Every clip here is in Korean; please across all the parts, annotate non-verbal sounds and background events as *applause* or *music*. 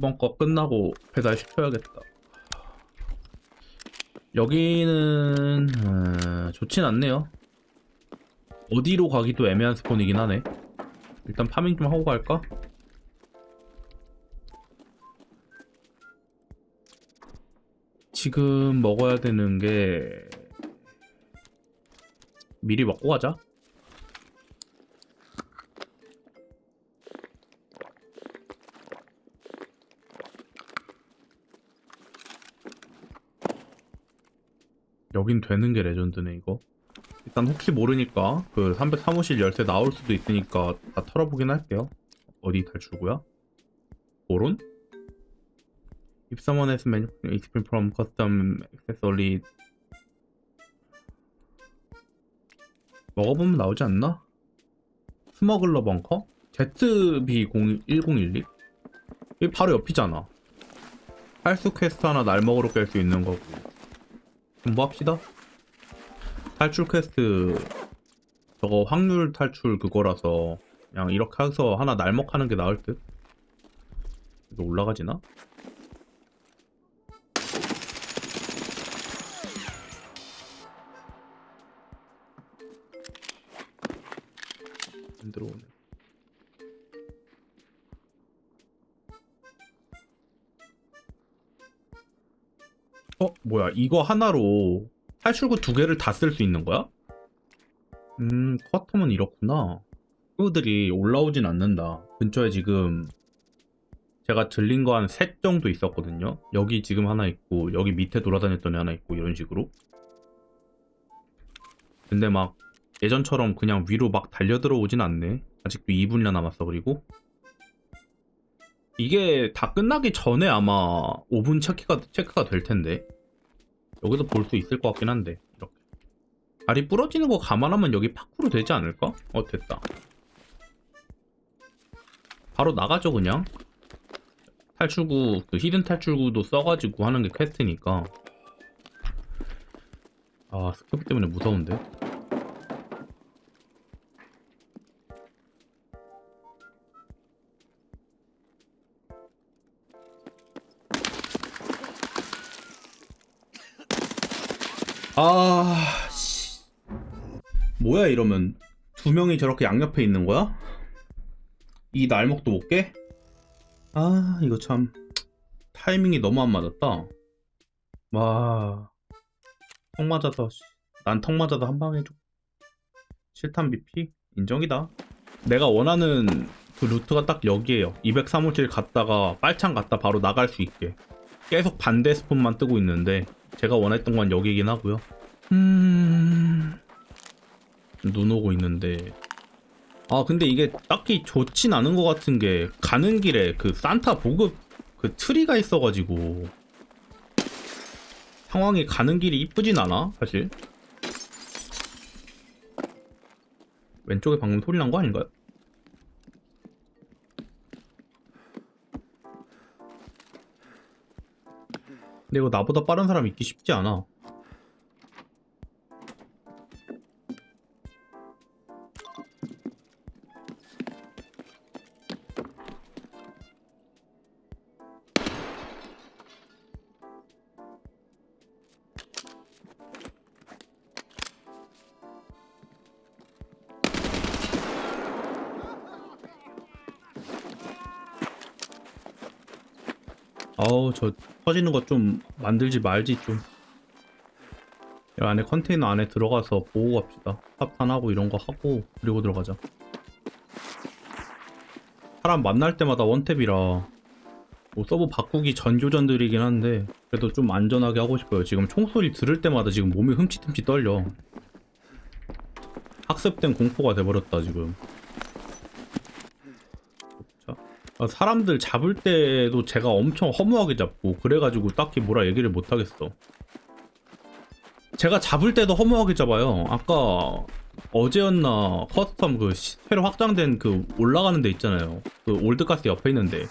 이번 거 끝나고 배달 시켜야겠다. 여기는 어, 좋진 않네요. 어디로 가기도 애매한 스폰이긴 하네. 일단 파밍 좀 하고 갈까? 지금 먹어야 되는 게 미리 먹고 가자. 여긴 되는 게 레전드네 이거. 일단 혹시 모르니까 그 303호실 열쇠 나올 수도 있으니까 다 털어보긴 할게요. 어디 탈출구야? 오론? If someone has manufactured 먹어보면 나오지 않나? 스머글러 벙커? ZB101012? 이게 바로 옆이잖아. 할수 퀘스트 하나 날 먹으러 깰 수 있는 거고. 공부합시다. 탈출 퀘스트 저거 확률 탈출 그거라서 그냥 이렇게 해서 하나 날먹하는 게 나을 듯. 이거 올라가지나? 뭐야? 이거 하나로 탈출구 두 개를 다 쓸 수 있는 거야? 음, 커텀은 이렇구나. 친구들이 올라오진 않는다. 근처에 지금 제가 들린 거 한 셋 정도 있었거든요. 여기 지금 하나 있고, 여기 밑에 돌아다녔던 애 하나 있고, 이런 식으로. 근데 막 예전처럼 그냥 위로 막 달려들어 오진 않네. 아직도 2분이나 남았어, 그리고. 이게 다 끝나기 전에 아마 5분 체크가, 체크가 될 텐데. 여기서 볼 수 있을 것 같긴 한데, 이렇게. 다리 부러지는 거 감안하면 여기 파쿠로 되지 않을까? 어, 됐다. 바로 나가죠, 그냥. 탈출구, 그 히든 탈출구도 써가지고 하는 게 퀘스트니까. 아, 스크프 때문에 무서운데? 아, 씨. 뭐야, 이러면. 두 명이 저렇게 양옆에 있는 거야? 이 날먹도 못 깨? 아, 이거 참. 타이밍이 너무 안 맞았다. 와. 턱 맞아도, 씨. 난턱 맞아도 한 방에 줘. 실탄 BP? 인정이다. 내가 원하는 그 루트가 딱 여기에요. 203호실 갔다가 빨창 갔다 바로 나갈 수 있게. 계속 반대 스폰만 뜨고 있는데 제가 원했던 건 여기긴 하고요. 음... 눈 오고 있는데 아 근데 이게 딱히 좋진 않은 것 같은 게 가는 길에 그 산타 보급 그 트리가 있어가지고 상황이 가는 길이 이쁘진 않아 사실 왼쪽에 방금 소리 난 거 아닌가요? 근데 이거 나보다 빠른 사람 있기 쉽지 않아. 아우 저 터지는 거좀 만들지 말지 좀. 이 안에 컨테이너 안에 들어가서 보고 갑시다. 탑탄하고 이런 거 하고 그리고 들어가자. 사람 만날 때마다 원탭이라 뭐 서버 바꾸기 전 교전들이긴 한데 그래도 좀 안전하게 하고 싶어요. 지금 총소리 들을 때마다 지금 몸이 흠칫흠칫 떨려. 학습된 공포가 돼버렸다 지금. 사람들 잡을 때도 제가 엄청 허무하게 잡고 그래가지고 딱히 뭐라 얘기를 못 하겠어. 제가 잡을 때도 허무하게 잡아요. 아까 어제였나 커스텀 그 시- 새로 확장된 그 올라가는 데 있잖아요. 그 올드가스 옆에 있는데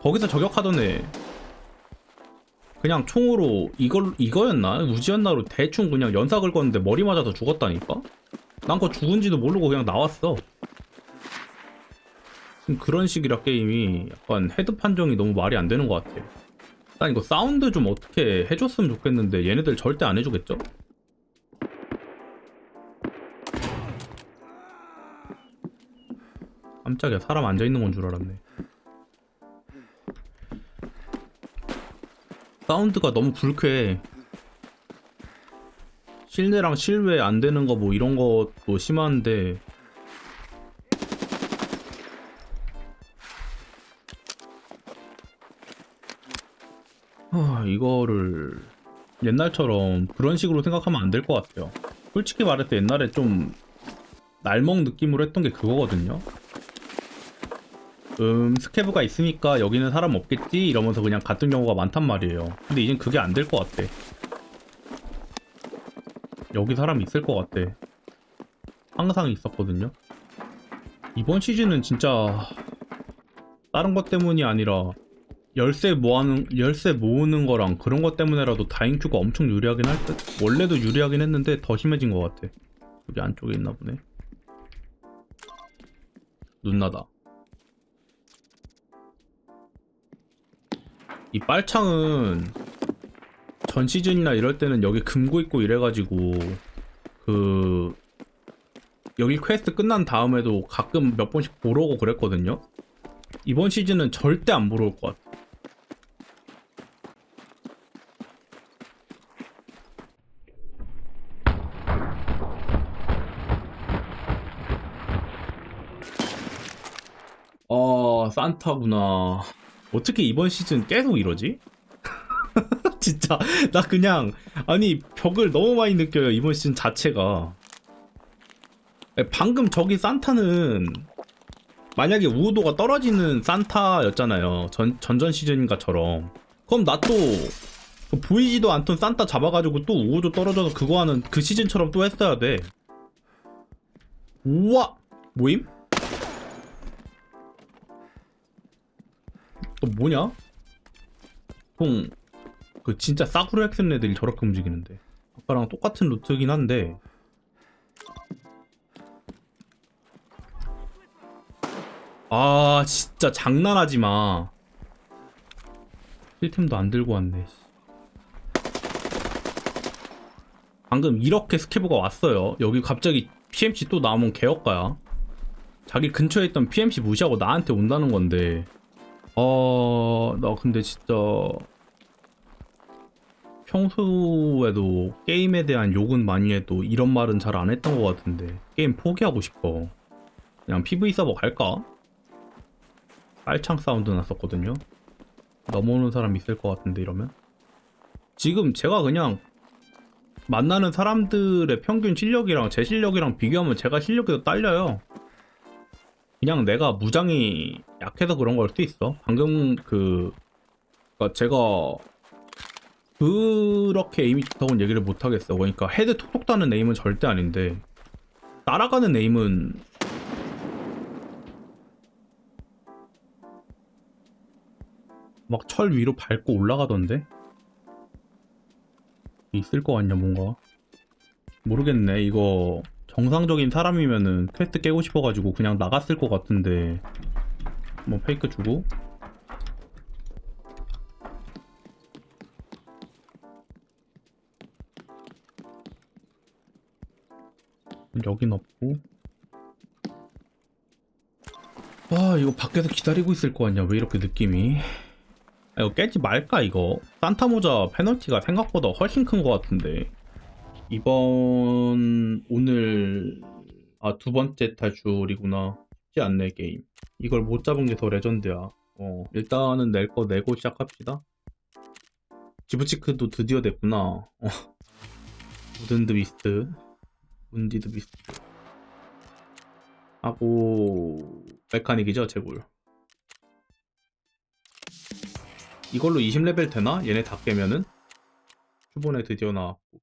거기서 저격하던 애 그냥 총으로 이걸 이거였나 우지였나로 대충 그냥 연사 긁었는데 머리 맞아서 죽었다니까. 난 그거 죽은지도 모르고 그냥 나왔어. 좀 그런 식이라 게임이 약간 헤드 판정이 너무 말이 안 되는 것 같아. 난 이거 사운드 좀 어떻게 해줬으면 좋겠는데 얘네들 절대 안 해주겠죠? 깜짝이야 사람 앉아있는 건 줄 알았네 사운드가 너무 불쾌해 실내랑 실외 안 되는 거 뭐 이런 것도 심한데 하, 이거를 옛날처럼 그런 식으로 생각하면 안 될 것 같아요. 솔직히 말해서 옛날에 좀 날먹 느낌으로 했던 게 그거거든요. 음, 스케브가 있으니까 여기는 사람 없겠지 이러면서 그냥 갔던 경우가 많단 말이에요. 근데 이젠 그게 안 될 것 같아. 여기 사람 있을 것 같아. 항상 있었거든요. 이번 시즌은 진짜 다른 것 때문이 아니라 열쇠 모아는 열쇠 모으는 거랑 그런 것 때문에라도 다인큐가 엄청 유리하긴 할 듯. 원래도 유리하긴 했는데 더 심해진 것 같아. 여기 안쪽에 있나 보네. 눈나다. 이 빨창은 전 시즌이나 이럴 때는 여기 금고 있고 이래가지고 그 여기 퀘스트 끝난 다음에도 가끔 몇 번씩 보러 오고 그랬거든요. 이번 시즌은 절대 안 보러 올 것 같아. 어, 산타구나. 어떻게 이번 시즌 계속 이러지? *laughs* 진짜 나 그냥 아니 벽을 너무 많이 느껴요 이번 시즌 자체가 에, 방금 저기 산타는 만약에 우호도가 떨어지는 산타였잖아요 전, 전전 시즌인가처럼 그럼 나 또 보이지도 않던 산타 잡아가지고 또 우호도 떨어져서 그거 하는 그 시즌처럼 또 했어야 돼 우와 모임? 또 뭐냐? 통, 그 진짜 싸구려 액션 애들이 저렇게 움직이는데. 아까랑 똑같은 루트긴 한데. 아, 진짜 장난하지 마. 힐템도 안 들고 왔네. 씨. 방금 이렇게 스케브가 왔어요. 여기 갑자기 PMC 또 나오면 개업가야. 자기 근처에 있던 PMC 무시하고 나한테 온다는 건데. 어, 나 근데 진짜 평소에도 게임에 대한 욕은 많이 해도 이런 말은 잘 안 했던 것 같은데 게임 포기하고 싶어. 그냥 PV 서버 갈까? 빨창 사운드 났었거든요. 넘어오는 사람 있을 것 같은데 이러면 지금 제가 그냥 만나는 사람들의 평균 실력이랑 제 실력이랑 비교하면 제가 실력이 더 딸려요. 그냥 내가 무장이 약해서 그런 걸 수도 있어. 방금 그, 그니까 제가 그렇게 에임이 좋다고는 얘기를 못 하겠어. 그러니까 헤드 톡톡 다는 에임은 절대 아닌데 따라가는 에임은 막 철 위로 밟고 올라가던데 있을 거 같냐 뭔가 모르겠네 이거 정상적인 사람이면은 퀘스트 깨고 싶어가지고 그냥 나갔을 것 같은데 뭐 페이크 주고. 여긴 없고. 와 이거 밖에서 기다리고 있을 거 아니야. 왜 이렇게 느낌이? 아, 이거 깨지 말까 이거? 산타 모자 페널티가 생각보다 훨씬 큰것 같은데. 이번 오늘 아 두 번째 탈출이구나. 쉽지 않네 게임 이걸 못 잡은 게 더 레전드야. 어 일단은 낼 거 내고 시작합시다. 지브치크도 드디어 됐구나. 어. 우든드 비스트. 운디드 비스트. 하고 메카닉이죠 제골. 이걸로 20레벨 되나? 얘네 다 깨면은? 초본에 드디어 나왔고